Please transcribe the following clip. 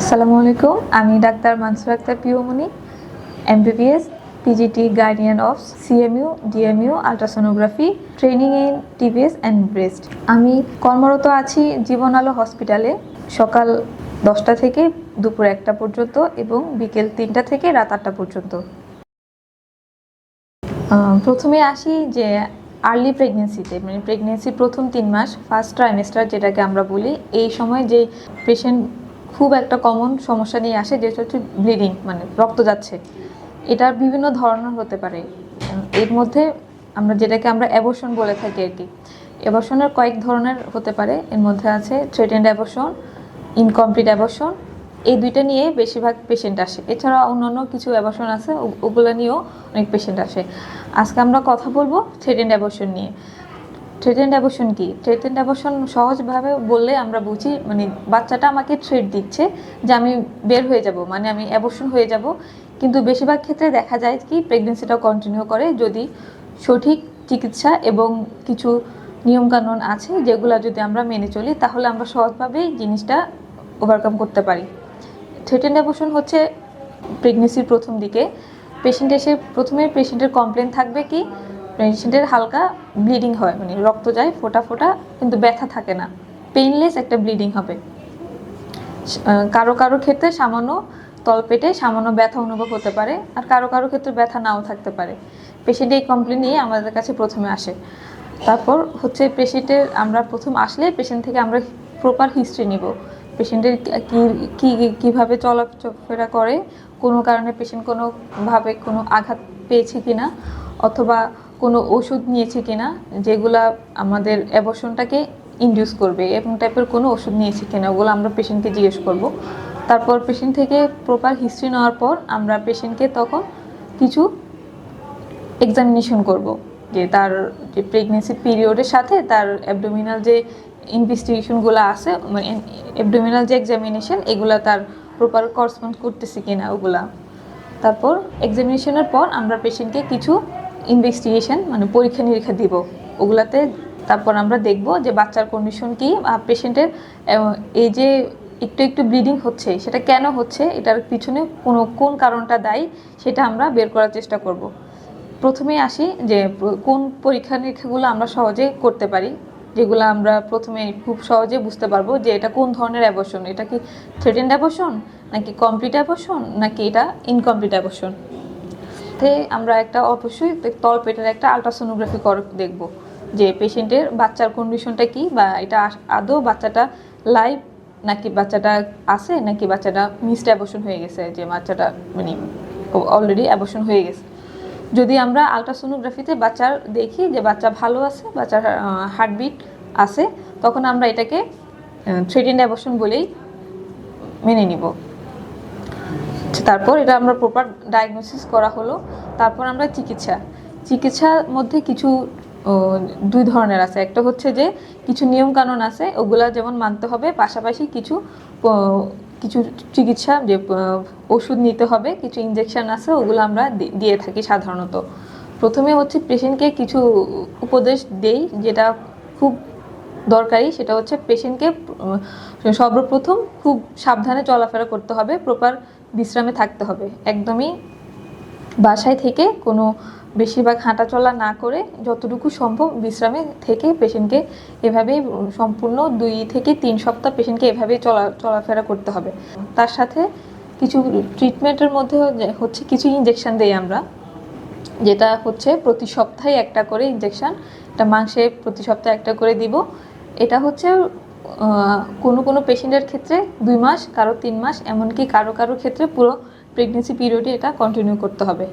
আসসালামু আলাইকুম। আমি doctor Mansur Akhtar Piomoni MBBS PGT guardian of CMU DMU ultrasonography training in TVS and breast আমি কর্মরত আছি জীবন আলো হসপিটালে সকাল দশটা থেকে দুপুর একটা পর্যন্ত এবং বিকেল তিনটা থেকে রাত আটটা পর্যন্ত। প্রথমে আসি যে আর্লি প্রেগনেন্সিতে মানে প্রেগনেন্সির প্রথম তিন মাস ফার্স্ট ট্রাইমেস্টার যেটাকে আমরা বলি, এই সময় যে পেশেন্ট খুব একটা কমন সমস্যা নিয়ে আসে, যেটা হচ্ছে ব্লিডিং মানে রক্ত যাচ্ছে। এটার বিভিন্ন ধরনের হতে পারে। এর মধ্যে আমরা যেটাকে আমরা অ্যাবর্শন বলে থাকি আর কি। অ্যাবর্শনের কয়েক ধরনের হতে পারে। এর মধ্যে আছে থ্রেটেন্ড অ্যাবর্শন ইনকমপ্লিট অ্যাবর্শন এই দুইটা নিয়ে বেশিরভাগ পেশেন্ট আসে। এছাড়া অন্যান্য কিছু অ্যাবর্শন আছে ওগুলো নিয়েও অনেক পেশেন্ট আসে। আজকে আমরা কথা বলব থ্রেটেন্ড অ্যাবর্শন নিয়ে। থ্রেটেন্ড অ্যাবর্শন কি? থ্রেটেন্ড অ্যাবর্শন সহজভাবে বললে আমরা বুঝি মানে বাচ্চাটা আমাকে থ্রেট দিচ্ছে যে আমি বের হয়ে যাব মানে আমি অ্যাবর্শন হয়ে যাব। কিন্তু বেশিরভাগ ক্ষেত্রে দেখা যায় কি প্রেগনেন্সিটা কন্টিনিউ করে যদি সঠিক চিকিৎসা এবং কিছু নিয়মকানুন আছে যেগুলো যদি আমরা মেনে চলি, তাহলে আমরা সহজভাবেই জিনিসটা ওভারকাম করতে পারি। থ্রেটেন অ্যাবর্শন হচ্ছে প্রেগনেন্সির প্রথম দিকে। পেশেন্ট এসে প্রথমে পেশেন্টের কমপ্লেন থাকবে কি পেশেন্টের হালকা ব্লিডিং হয় মানে রক্ত যায় ফোটা ফোটা, কিন্তু ব্যথা থাকে না। পেইনলেস একটা ব্লিডিং হবে। কারও কারও ক্ষেত্রে সামান্য তলপেটে সামান্য ব্যথা অনুভব হতে পারে, আর কারও কারও ক্ষেত্রে ব্যথা নাও থাকতে পারে। পেশেন্ট এই কমপ্লেন নিয়ে আমাদের কাছে প্রথমে আসে। তারপর হচ্ছে পেশেন্টের আমরা প্রথম আসলে পেশেন্ট থেকে আমরা প্রপার হিস্ট্রি নিব। পেশেন্টের কি কীভাবে চলাফেরা করে, কোনো কারণে পেশেন্ট কোনোভাবে কোনো আঘাত পেয়েছে কি না অথবা কোনো ওষুধ নিয়েছে কিনা, যেগুলা আমাদের অ্যাবর্শনটাকে ইনডিউস করবে এরকম টাইপের কোনো ওষুধ নিয়েছে কিনা, ওগুলো আমরা পেশেন্টকে জিজ্ঞেস করব। তারপর পেশেন্ট থেকে প্রপার হিস্ট্রি নেওয়ার পর আমরা পেশেন্টকে তখন কিছু এক্সামিনেশন করব, যে তার যে প্রেগনেন্সি পিরিয়ডের সাথে তার অ্যাবডোমিনাল যে ইনভেস্টিগেশনগুলো আছে মানে অ্যাবডোমিনাল যে এক্সামিনেশন এগুলা তার প্রপার করসপন্ড করতেছে কিনা, ওগুলা। তারপর এক্সামিনেশনের পর আমরা পেশেন্টকে কিছু ইনভেস্টিগেশন মানে পরীক্ষা নিরীক্ষা দিব। ওগুলাতে তারপর আমরা দেখব যে বাচ্চার কন্ডিশন কি পেশেন্টের এই যে একটু একটু ব্লিডিং হচ্ছে, সেটা কেন হচ্ছে, এটার পিছনে কোনো, কোন কারণটা দায়ী, সেটা আমরা বের করার চেষ্টা করব। প্রথমে আসি যে কোন পরীক্ষা নিরীক্ষাগুলো আমরা সহজে করতে পারি, যেগুলো আমরা প্রথমে খুব সহজে বুঝতে পারব যে এটা কোন ধরনের অ্যাবর্শন এটা কি থ্রেটেন্ড অ্যাবর্শন নাকি কমপ্লিট অ্যাবর্শন নাকি এটা ইনকমপ্লিট অ্যাবর্শন তে আমরা একটা অবশ্যই তলপেটের একটা আলট্রাসোনোগ্রাফি কর দেখব যে পেশেন্টের বাচ্চার কন্ডিশনটা কি বা এটা আদৌ বাচ্চাটা লাইভ নাকি বাচ্চাটা আছে নাকি বাচ্চাটা মিসড অ্যাবর্শন হয়ে গেছে, যে বাচ্চাটা মানে অলরেডি অ্যাবর্শন হয়ে গেছে। যদি আমরা আলট্রাসোনোগ্রাফিতে বাচ্চার দেখি যে বাচ্চা ভালো আছে, বাচ্চার হার্টবিট আছে, তখন আমরা এটাকে থ্রেটেন্ড অ্যাবর্শন বলেই মেনে নিব। তারপর এটা আমরা প্রপার ডায়াগনোসিস করা হলো। তারপর আমরা চিকিৎসা। চিকিৎসার মধ্যে কিছু দুই ধরনের আছে। একটা হচ্ছে যে কিছু নিয়মকানুন আছে, ওগুলা যেমন মানতে হবে, পাশাপাশি কিছু কিছু চিকিৎসা যে ওষুধ নিতে হবে, কিছু ইনজেকশন আছে, ওগুলো আমরা দিয়ে থাকি সাধারণত। প্রথমে হচ্ছে পেশেন্টকে কিছু উপদেশ দেই, যেটা খুব দরকারি। সেটা হচ্ছে পেশেন্টকে সর্বপ্রথম খুব সাবধানে চলাফেরা করতে হবে প্রপার বিশ্রামে থাকতে হবে। একদমই বাসায় থেকে কোনো বেশিরভাগ হাঁটাচলা না করে যতটুকু সম্ভব বিশ্রামে থেকে পেশেন্টকে এভাবেই সম্পূর্ণ দুই থেকে তিন সপ্তাহ পেশেন্টকে এভাবেই চলা, চলাফেরা করতে হবে। তার সাথে কিছু ট্রিটমেন্টের মধ্যে হচ্ছে কিছু ইনজেকশন দেই আমরা, যেটা হচ্ছে প্রতি সপ্তাহে একটা করে ইঞ্জেকশান এটা মাংসে প্রতি সপ্তাহে একটা করে দিব। এটা হচ্ছে কোনো কোনো পেশেন্টের ক্ষেত্রে দুই মাস, কারও তিন মাস, এমনকি কারও কারও ক্ষেত্রে পুরো প্রেগনেন্সি পিরিয়ডে এটা কন্টিনিউ করতে হবে।